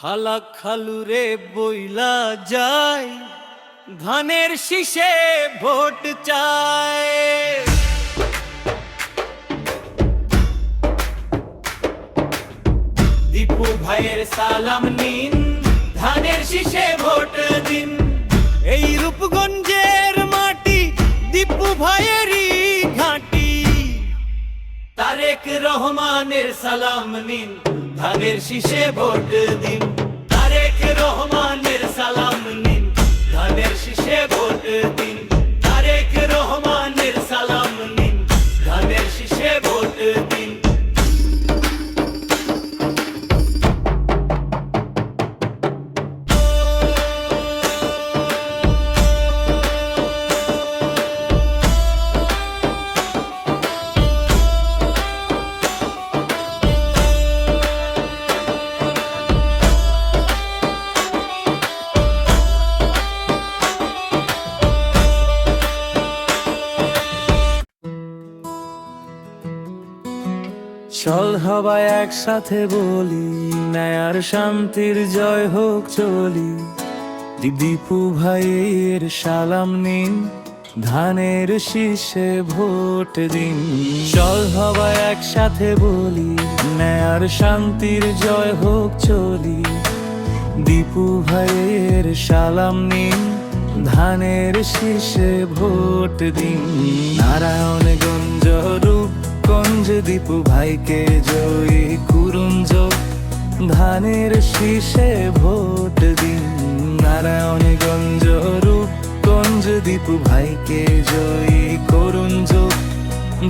খালা খালুরে বইলা যায়, ধানের শীষে ভোট চায়। দীপু ভাইয়ের সালাম নিন, ধানের শীষে ভোট দিন। এই রূপগঞ্জের মাটি, দীপু ভাইয়েরই ঘাঁটি। তারেক রহমানের সালাম নিন ধানের শীষে ভোট দিন। চল হবাই একসাথে বলি, ন্যায়ার শান্তির জয় হোক চলি। দীপু ভাইয়ের সালাম নিন, ধানের শীষে ভোট দিন। চল হবাই একসাথে বলি, ন্যায়ার শান্তির জয় হোক চলি। দীপু ভাইয়ের সালাম নিন, ধানের শীষে ভোট দিন। নারায়ণগঞ্জ দীপু ভাইকে জয়ী কুরুঞ্জ। ধানের শীষে ভোট দিন নারায়ণগঞ্জ রূপগঞ্জ দীপু ভাইকে জয়ী করুঞ্জ।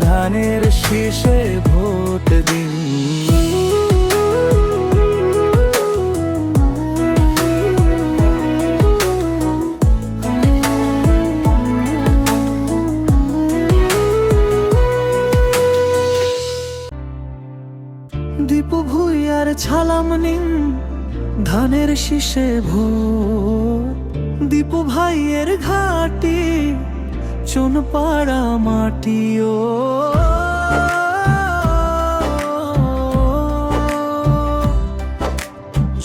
ধানের শীষে ভোট দিন। দীপু ভুইয়ার ছালাম নিন ধানের শীষে ভোর দীপু ভাইয়ের ঘাটি চুন পাড়া মাটিও।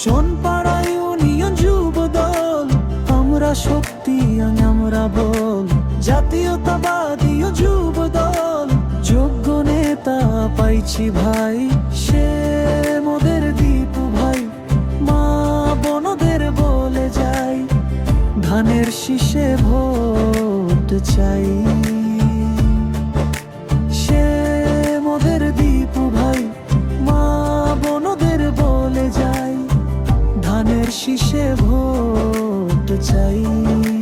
চনপাড়া ইউনিয়ন যুব দল আমরা শক্তি আমরা বল। জাতীয়তাবাদী যুব পাইছি ভাই, সে মোদের দীপু ভাই। মা বনদের বলে যাই, ধানের শীষে ভোট চাই। সে মোদের দীপু ভাই, মা বনদের বলে যাই, ধানের শীষে ভোট চাই।